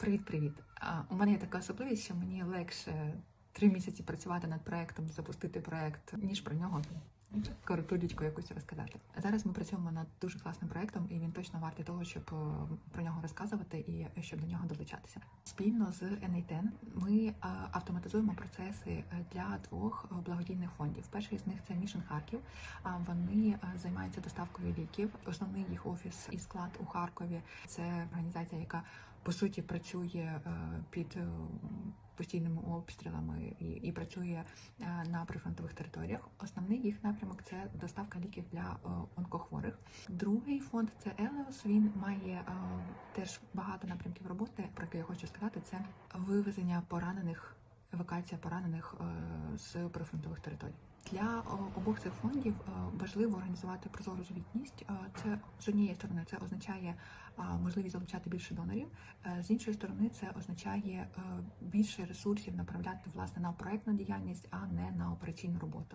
Привіт-привіт. У мене є така особливість, що мені легше три місяці працювати над проектом, запустити проект, ніж про нього коротулечку якусь розказати. Зараз ми працюємо над дуже класним проектом, і він точно вартий того, щоб е, про нього розказувати і щоб до нього долучатися. Спільно з NA10 ми е, автоматизуємо процеси е, для двох е, благодійних фондів. Перший з них це Мішен Харків. Вони е, займаються доставкою ліків. Основний їх офіс і склад у Харкові. Це організація, яка по суті працює е, під е, постійними обстрілами і, і працює е, на прифронтових територіях. Основний їх напрямок це доставка ліків для е, онкохворих. Другий фонд це Елеос. Він має е, теж багато напрямків роботи. Про які я хочу сказати, це вивезення поранених, евакуація поранених з прифронтових територій. Для обох цих фондів е, важливо організувати прозору звітність. Е, Це з однієї сторони це означає можливість залучати більше донорів. Е, З іншої сторони, це означає більше ресурсів направляти власне на проектну діяльність, а не на операційну роботу.